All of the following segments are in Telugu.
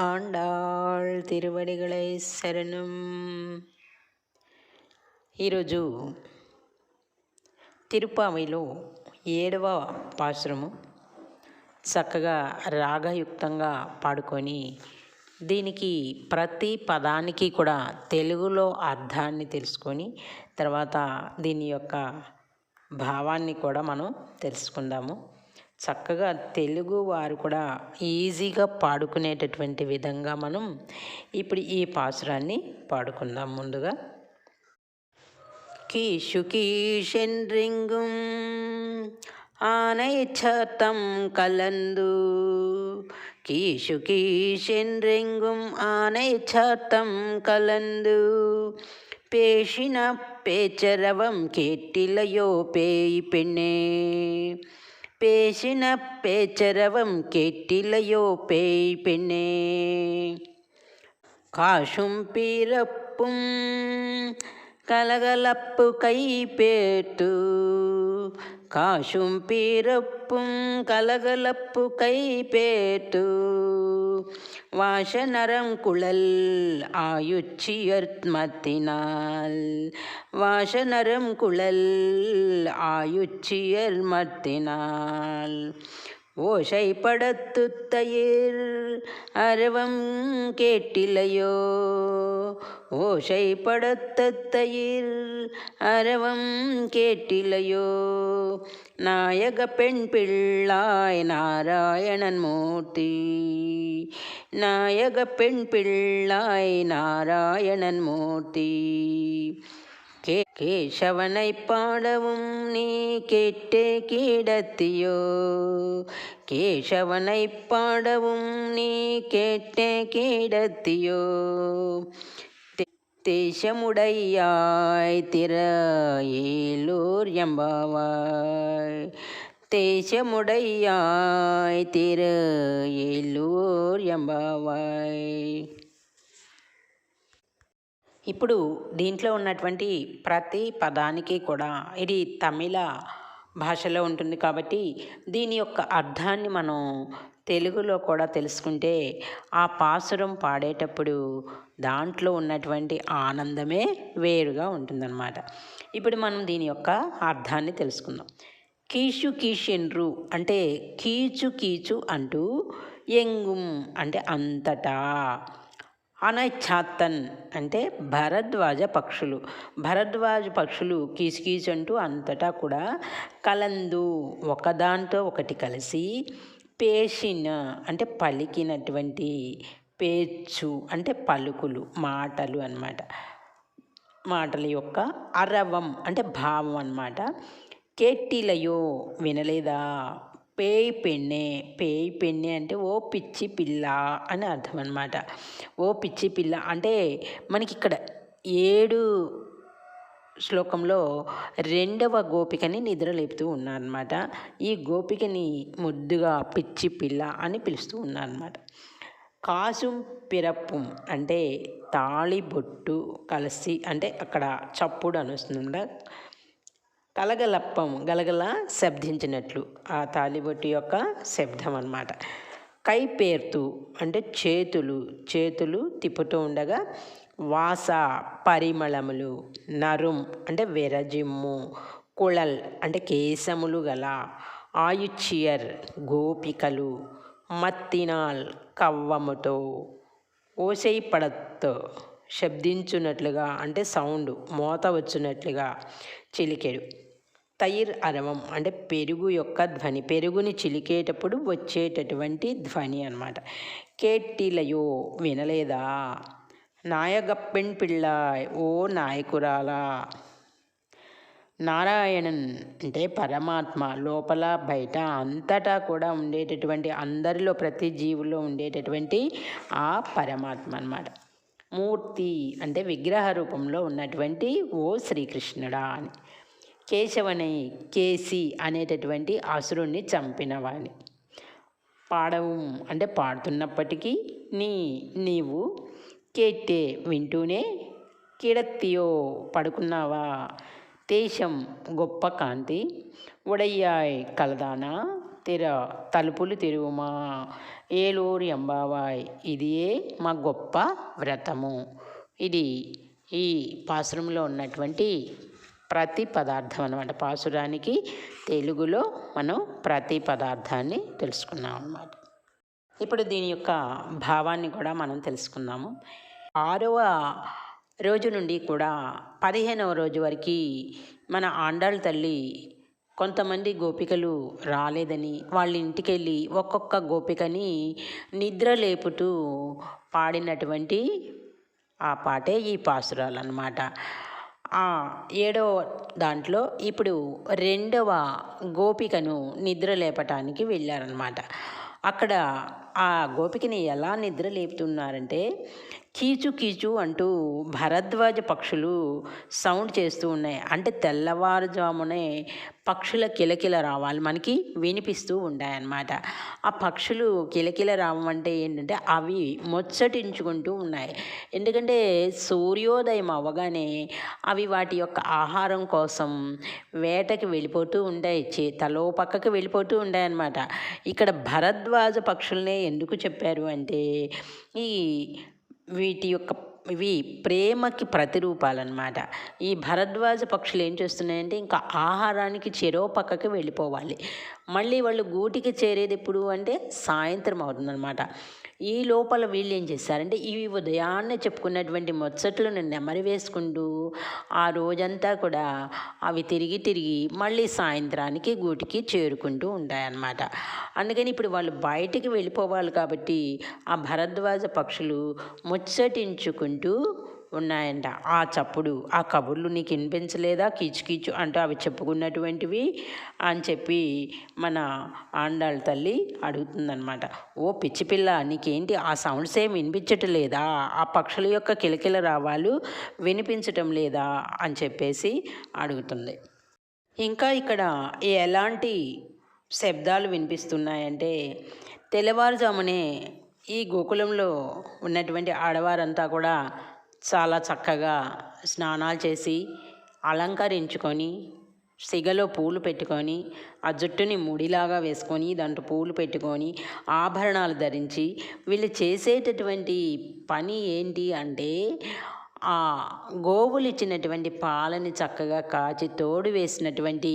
ఆండాళ్ తిరువడిగళై శరణం ఈరోజు తిరుపావిలో ఏడవ పాశ్రము చక్కగా రాగయుక్తంగా పాడుకొని దీనికి ప్రతి పదానికి కూడా తెలుగులో అర్థాన్ని తెలుసుకొని తర్వాత దీని యొక్క భావాన్ని కూడా మనం తెలుసుకుందాము. చక్కగా తెలుగు వారు కూడా ఈజీగా పాడుకునేటటువంటి విధంగా మనం ఇప్పుడు ఈ పాసురాన్ని పాడుకుందాం ముందుగా. కీషు కలందు. ആനയിച്ചത്തം കലന്തു കീശു കീശെൻറെങ്കും ആനയിച്ചത്തം కలందు. పేషిన పేచరవం കേട്ടില്ലയോ పేయి പെണ്ണേ பேசின பேச்சரவம் கேட்டிலையோ பேய் பெண்ணே. காசும் பிறப்பும் கலகலப்பு கைப்பேட்டு காசும் பிறப்பும் கலகலப்பு கைப்பேட்டு வாசநரம் குழல் ஆயுச்சியர்மத்தினால் வாசநரம் குழல் ஆயுச்சியர் மத்தினால் ஓசைப்படத்து அரவம் கேட்டிலையோ? ஓசைப்படத்த தயிர் அரவம் கேட்டிலையோ? நாயக பெண் பிள்ளாய் நாராயணன் மூர்த்தி. நாயக பெண் பிள்ளாய் நாராயணன் மூர்த்தி. கே கேசவனை பாடவும் நீ கேட்டே கீடத்தியோ? கேசவனை பாடவும் நீ கேட்டே கீடத்தியோ? தேசமுடையாய் திற எம்பாவாய். தேசமுடையாய் திற எம்பாவாய். ఇప్పుడు దీంట్లో ఉన్నటువంటి ప్రతి పదానికి కూడా ఇది తమిళ భాషలో ఉంటుంది కాబట్టి దీని యొక్క అర్థాన్ని మనం తెలుగులో కూడా తెలుసుకుంటే ఆ పాసురం పాడేటప్పుడు దాంట్లో ఉన్నటువంటి ఆనందమే వేరుగా ఉంటుందన్నమాట. ఇప్పుడు మనం దీని యొక్క అర్థాన్ని తెలుసుకుందాం. కీచు కీషెన్రు అంటే కీచు కీచు అంటూ ఎంగుం అంటే అంతటా. అనఛాత్తన్ అంటే భరద్వాజ పక్షులు. భరద్వాజ పక్షులు కీచుకీచంటూ అంతటా కూడా కలందు ఒకదాంతో ఒకటి కలిసి పేషిన అంటే పలికినటువంటి పేచ్చు అంటే పలుకులు మాటలు అన్నమాట. మాటల యొక్క అరవం అంటే భావం అన్నమాట. కేటిలయో వినలేదా? పేయి పెన్నె పేయి పెన్నె అంటే ఓ పిచ్చి పిల్ల అని అర్థం అనమాట ఓ పిచ్చి పిల్ల అంటే మనకి ఇక్కడ ఏడు శ్లోకంలో రెండవ గోపికని నిద్రలేపుతూ ఉన్నారనమాట ఈ గోపికని ముద్దుగా పిచ్చి పిల్ల అని పిలుస్తూ ఉన్నారనమాట కాసుం పిరప్పుం అంటే తాళి బొట్టు కలిసి అంటే అక్కడ చప్పుడు అని వస్తుంది కలగలప్పం గలగల శబ్దించినట్లు. ఆ తాలిబొట్టు యొక్క శబ్దం అన్నమాట. కై పేర్తు అంటే చేతులు. చేతులు తిప్పుతూ ఉండగా వాస పరిమళములు నరుం అంటే విరజిమ్ము కుళల్ అంటే కేశములు గల ఆయుచియర్ గోపికలు మత్తినాల్ కవ్వముతో ఓసై పడతో శబ్దించున్నట్లుగా అంటే సౌండ్ మోత వచ్చినట్లుగా చిలికెడు. తైర్ అరవం అంటే పెరుగు యొక్క ధ్వని. పెరుగుని చిలికేటప్పుడు వచ్చేటటువంటి ధ్వని అనమాట కేట్టిలయో వినలేదా? నాయగప్పెన్ పిళ్ళ ఓ నాయకురాలా? నారాయణన్ అంటే పరమాత్మ. లోపల బయట అంతటా కూడా ఉండేటటువంటి అందరిలో ప్రతి జీవులో ఉండేటటువంటి ఆ పరమాత్మ అనమాట మూర్తి అంటే విగ్రహ రూపంలో ఉన్నటువంటి ఓ శ్రీకృష్ణుడా అని. కేశవని కేసి అనేటటువంటి అసురుణ్ణి చంపినవాని పాడవు అంటే పాడుతున్నప్పటికీ నీ నీవు కేట్టే వింటూనే కిడత్తియో పడుకున్నావా? దేశం గొప్ప కాంతి ఉడయ్యాయ్ కలదానా? తెర తలుపులు తెరువుమా? ఏలూరు ఎంబావాయ్ ఇదియే మా గొప్ప వ్రతము. ఇది ఈ పాశ్రంలో ఉన్నటువంటి ప్రతి పదార్థం అనమాట పాసురానికి తెలుగులో మనం ప్రతి పదార్థాన్ని తెలుసుకున్నాం అన్నమాట. ఇప్పుడు దీని యొక్క భావాన్ని కూడా మనం తెలుసుకుందాము. ఆరవ రోజు నుండి కూడా పదిహేనవ రోజు వరకు మన ఆండాళ్ళ తల్లి కొంతమంది గోపికలు రాలేదని వాళ్ళ ఇంటికి వెళ్ళి ఒక్కొక్క గోపికని నిద్ర లేపుతూ పాడినటువంటి ఆ పాటే ఈ పాసురాలు అన్నమాట. ఏడవ దాంట్లో ఇప్పుడు రెండవ గోపికను నిద్ర లేపటానికి వెళ్ళారనమాట అక్కడ ఆ గోపికని ఎలా నిద్ర లేపుతున్నారంటే కీచు కీచు అంటూ భరద్వాజ పక్షులు సౌండ్ చేస్తూ ఉన్నాయి. అంటే తెల్లవారుజామునే పక్షుల కిలకిల రావాలి. మనకి వినిపిస్తూ ఉన్నాయన్నమాట ఆ పక్షులు కిలకిల రావం అంటే ఏంటంటే అవి ముచ్చటించుకుంటూ ఉన్నాయి. ఎందుకంటే సూర్యోదయం అవ్వగానే అవి వాటి యొక్క ఆహారం కోసం వేటకి వెళ్ళిపోతూ ఉంటాయి. చే తలో పక్కకి వెళ్ళిపోతూ ఉంటాయి ఇక్కడ భరద్వాజ పక్షులనే ఎందుకు చెప్పారు అంటే ఈ వీటి యొక్క ఇవి ప్రేమకి ప్రతిరూపాలన్నమాట. ఈ భరద్వాజ పక్షులు ఏం చేస్తున్నాయంటే ఇంకా ఆహారానికి చెరో పక్కకి వెళ్ళిపోవాలి. మళ్ళీ వాళ్ళు గూటికి చేరేది ఎప్పుడు అంటే సాయంత్రం అవుతుందన్నమాట. ఈ లోపల వీళ్ళు ఏం చేశారంటే ఇవి ఉదయాన్నే చెప్పుకున్నటువంటి ముచ్చట్లను నెమరి వేసుకుంటూ ఆ రోజంతా కూడా అవి తిరిగి తిరిగి మళ్ళీ సాయంత్రానికి గూటికి చేరుకుంటూ ఉంటాయన్నమాట. అందుకని ఇప్పుడు వాళ్ళు బయటికి వెళ్ళిపోవాలి కాబట్టి ఆ భరద్వాజ పక్షులు ముచ్చటించుకుంటూ ఉన్నాయంట. ఆ చప్పుడు ఆ కబుర్లు నీకు వినిపించలేదా? కీచు కీచు అంటూ అవి చెప్పుకున్నటువంటివి అని చెప్పి మన ఆండాళ్ళ తల్లి అడుగుతుందనమాట ఓ పిచ్చి పిల్ల నీకేంటి? ఆ సౌండ్స్ ఏమి వినిపించటం లేదా ఆ పక్షుల యొక్క కిలకిల రావాలు వినిపించటం లేదా? అని చెప్పేసి అడుగుతుంది. ఇంకా ఇక్కడ ఎలాంటి శబ్దాలు వినిపిస్తున్నాయంటే తెల్లవారుజామునే ఈ గోకులంలో ఉన్నటువంటి ఆడవారంతా కూడా చాలా చక్కగా స్నానాలు చేసి అలంకరించుకొని సిగలో పూలు పెట్టుకొని ఆ జుట్టుని ముడిలాగా వేసుకొని దాంట్లో పూలు పెట్టుకొని ఆభరణాలు ధరించి వీళ్ళు చేసేటటువంటి పని ఏంటి అంటే ఆ గోవులు ఇచ్చినటువంటి పాలని చక్కగా కాచి తోడు వేసినటువంటి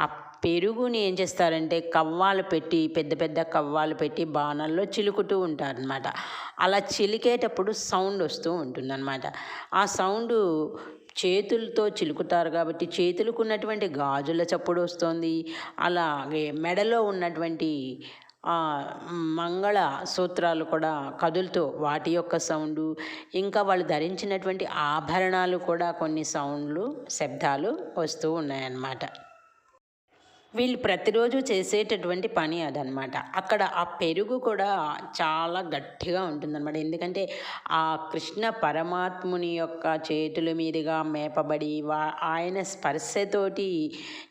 ఆ పెరుగుని ఏం చేస్తారంటే కవ్వాలు పెట్టి పెద్ద పెద్ద కవ్వాలు పెట్టి బాణల్లో చిలుకుతూ ఉంటారనమాట అలా చిలికేటప్పుడు సౌండ్ వస్తూ ఉంటుందన్నమాట. ఆ సౌండ్ చేతులతో చిలుకుతారు కాబట్టి చేతులకు ఉన్నటువంటి గాజుల చప్పుడు వస్తుంది. అలాగే మెడలో ఉన్నటువంటి మంగళ సూత్రాలు కూడా కదులుతూ వాటి యొక్క సౌండు ఇంకా వాళ్ళు ధరించినటువంటి ఆభరణాలు కూడా కొన్ని సౌండ్లు శబ్దాలు వస్తూ ఉన్నాయన్నమాట. వీళ్ళు ప్రతిరోజు చేసేటటువంటి పని అదనమాట. అక్కడ ఆ పెరుగు కూడా చాలా గట్టిగా ఉంటుందన్నమాట. ఎందుకంటే ఆ కృష్ణ పరమాత్ముని యొక్క చేతుల మీదుగా మేపబడి వా ఆయన స్పర్శతోటి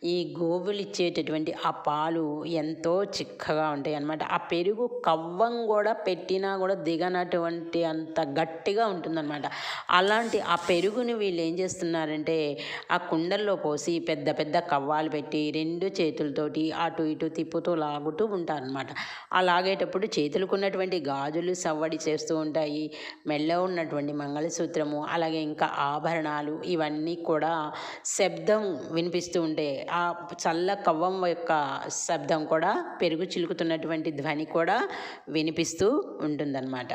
ఈ గోవులు ఇచ్చేటటువంటి ఆ పాలు ఎంతో చిక్కగా ఉంటాయి అన్నమాట ఆ పెరుగు కవ్వం కూడా పెట్టినా కూడా దిగనటువంటి అంత గట్టిగా ఉంటుందన్నమాట. అలాంటి ఆ పెరుగుని వీళ్ళు ఏం చేస్తున్నారంటే ఆ కుండల్లో పోసి పెద్ద పెద్ద కవ్వాలు పెట్టి రెండు చే చేతులతోటి అటు ఇటు తిప్పుతూ లాగుతూ ఉంటారనమాట ఆ లాగేటప్పుడు చేతులకు ఉన్నటువంటి గాజులు సవ్వడి చేస్తూ ఉంటాయి. మెల్ల ఉన్నటువంటి మంగళసూత్రము అలాగే ఇంకా ఆభరణాలు ఇవన్నీ కూడా శబ్దం వినిపిస్తూ ఉంటాయి ఆ చల్ల కవ్వం యొక్క శబ్దం కూడా పెరుగు చిలుకుతున్నటువంటి ధ్వని కూడా వినిపిస్తూ ఉంటుందన్నమాట.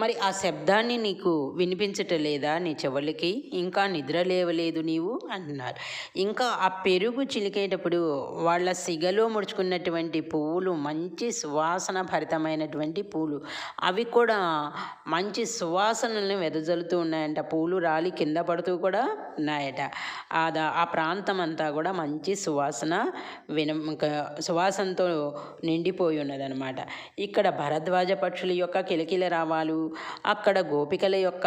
మరి ఆ శబ్దాన్ని నీకు వినిపించటలేదా నీ చెవులకి? ఇంకా నిద్ర లేవలేదు నీవు? అంటున్నారు. ఇంకా ఆ పెరుగు చిలికేటప్పుడు వాళ్ళ సిగలో ముడుచుకున్నటువంటి పువ్వులు మంచి సువాసన భరితమైనటువంటి పూలు. అవి కూడా మంచి సువాసనల్ని వెదజల్లుతూ ఉన్నాయంట. పూలు రాలి కింద పడుతూ కూడా ఉన్నాయట. అదా ఆ ప్రాంతం అంతా కూడా మంచి సువాసన విన సువాసనతో నిండిపోయి ఉన్నదనమాట ఇక్కడ భరద్వాజ పక్షుల యొక్క కిలకిల రావాలు అక్కడ గోపికల యొక్క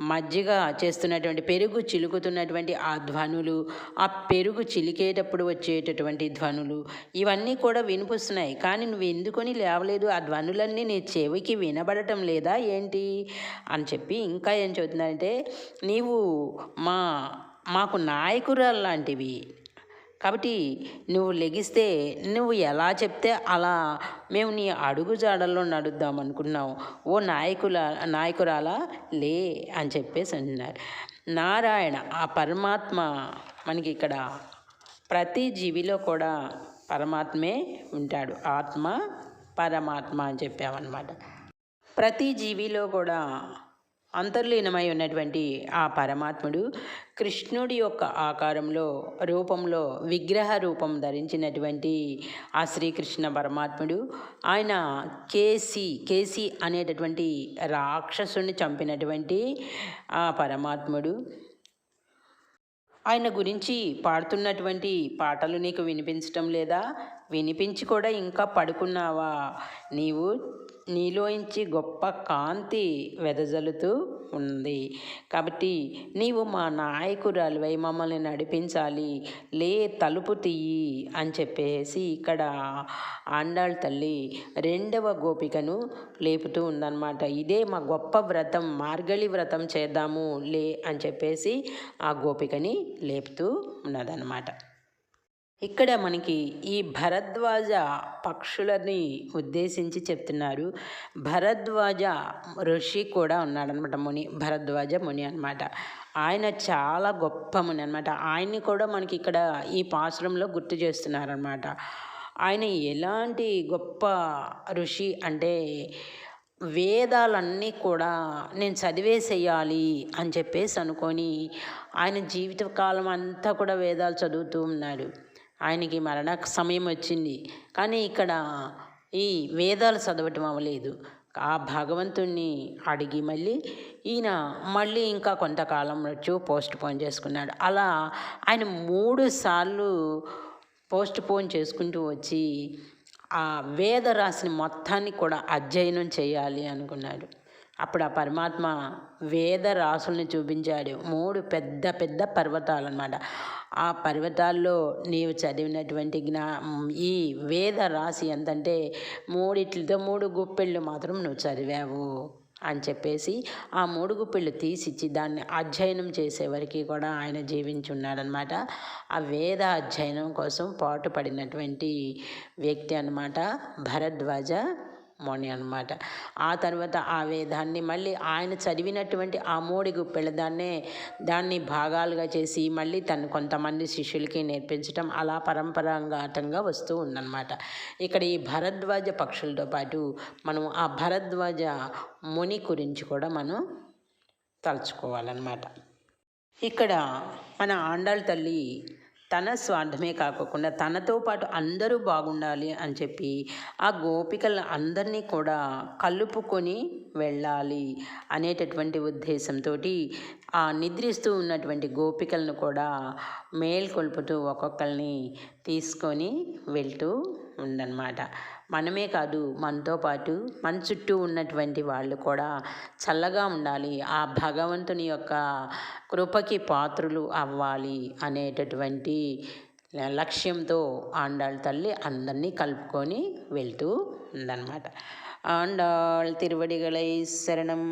మజ్జిగ చేస్తున్నటువంటి పెరుగు చిలుకుతున్నటువంటి ఆ ధ్వనులు ఆ పెరుగు చిలికేటప్పుడు వచ్చేటటువంటి ధ్వనులు ఇవన్నీ కూడా వినిపిస్తున్నాయి. కానీ నువ్వు ఎందుకొని లేవలేదు? ఆ ధ్వనులన్నీ నీ చెవికి వినబడటం లేదా ఏంటి? అని చెప్పి ఇంకా ఏం చెబుతున్నారంటే నీవు మా మాకు నాయకురాలు లాంటివి. కాబట్టి నువ్వు లెగిస్తే నువ్వు ఎలా చెప్తే అలా మేము నీ అడుగు జాడల్లో నడుద్దాం అనుకున్నాం ఓ నాయకుల నాయకురాలా? లే అని చెప్పేసి అన్నారు. నారాయణ ఆ పరమాత్మ మనకి ఇక్కడ ప్రతి జీవిలో కూడా పరమాత్మే ఉంటాడు. ఆత్మ పరమాత్మ అని చెప్పామన్నమాట. ప్రతి జీవిలో కూడా అంతర్లీనమై ఉన్నటువంటి ఆ పరమాత్ముడు కృష్ణుడి యొక్క ఆకారంలో రూపంలో విగ్రహ రూపం ధరించినటువంటి ఆ శ్రీకృష్ణ పరమాత్ముడు. ఆయన కేసి కేసి అనేటటువంటి రాక్షసుని చంపినటువంటి ఆ పరమాత్ముడు. ఆయన గురించి పాడుతున్నటువంటి పాటలు నీకు వినిపించటం లేదా? వినిపించి కూడా ఇంకా పడుకున్నావా? నీవు నీలోంచి గొప్ప కాంతి వెదజల్లుతూ ఉంది కాబట్టి నీవు మా నాయకురాలివై మమ్మల్ని నడిపించాలి. లే తలుపు తీయి అని చెప్పేసి ఇక్కడ ఆండాళ్ తల్లి. రెండవ గోపికను లేపుతూ ఉందన్నమాట. ఇదే మా గొప్ప వ్రతం మార్గళి వ్రతం చేద్దాము లే అని చెప్పేసి ఆ గోపికని లేపుతూ ఉన్నదన్నమాట. ఇక్కడ మనకి ఈ భరద్వాజ పక్షులని ఉద్దేశించి చెప్తున్నారు. భరద్వాజ ఋషి కూడా ఉన్నాడనమాట ముని భరద్వాజ ముని అనమాట ఆయన చాలా గొప్ప ముని అనమాట ఆయన్ని కూడా మనకి ఇక్కడ ఈ పాశ్రంలో గుర్తు చేస్తున్నారనమాట ఆయన ఎలాంటి గొప్ప ఋషి అంటే వేదాలన్నీ కూడా నేను చదివేసేయాలి అని చెప్పేసి అనుకొని ఆయన జీవితకాలం అంతా కూడా వేదాలు చదువుతూ ఉన్నాడు. ఆయనకి మరణ సమయం వచ్చింది. కానీ ఇక్కడ ఈ వేదాలు చదవటం అవ్వలేదు. ఆ భగవంతుణ్ణి అడిగి మళ్ళీ ఈయన మళ్ళీ ఇంకా కొంతకాలం వచ్చి పోస్ట్ పోన్ చేసుకున్నాడు. అలా ఆయన మూడు సార్లు పోస్ట్ పోన్ చేసుకుంటూ వచ్చి ఆ వేద రాశిని మొత్తాన్ని కూడా అధ్యయనం చేయాలి అనుకున్నాడు. అప్పుడు ఆ పరమాత్మ వేద రాసుల్ని చూపించాడు. మూడు పెద్ద పెద్ద పర్వతాలు అనమాట ఆ పర్వతాల్లో నీవు చదివినటువంటి జ్ఞా ఈ వేద రాశి ఎంతంటే మూడిట్లతో మూడు గుప్పెళ్ళు మాత్రం నువ్వు చదివావు అని చెప్పేసి ఆ మూడు గుప్పిళ్ళు తీసిచ్చి దాన్ని అధ్యయనం చేసేవరకు కూడా ఆయన జీవించున్నాడనమాట ఆ వేద అధ్యయనం కోసం పాటుపడినటువంటి వ్యక్తి అనమాట భరద్వాజ. మౌని అనమాట ఆ తర్వాత ఆ వేదాన్ని మళ్ళీ ఆయన చదివినటువంటి ఆ మూడి గుప్పెళ్ళ దాన్నే దాన్ని భాగాలుగా చేసి మళ్ళీ తను కొంతమంది శిష్యులకి నేర్పించడం అలా పరంపరాంగాటంగా వస్తూ ఉందన్నమాట. ఇక్కడ ఈ భరద్వాజ పక్షులతో పాటు మనం ఆ భరద్వాజ ముని గురించి కూడా మనం తలుచుకోవాలన్నమాట. ఇక్కడ మన ఆండాళ్ళ తల్లి తన స్వార్థమే కాకుండా తనతో పాటు అందరూ బాగుండాలి అని చెప్పి ఆ గోపికల అందరినీ కూడా కలుపుకొని వెళ్ళాలి అనేటటువంటి ఉద్దేశంతో ఆ నిద్రిస్తూ ఉన్నటువంటి గోపికలను కూడా మేల్కొల్పుతూ ఒక్కొక్కరిని తీసుకొని వెళ్తూ ఉందన్నమాట. మనమే కాదు మనతో పాటు మన చుట్టూ ఉన్నటువంటి వాళ్ళు కూడా చల్లగా ఉండాలి. ఆ భగవంతుని యొక్క కృపకి పాత్రులు అవ్వాలి అనేటటువంటి లక్ష్యంతో ఆండాళ్ళ తల్లి అందరినీ కలుపుకొని వెళ్తూ ఉందన్నమాట. ఆండాళ్ తిరువడిగలై శరణం.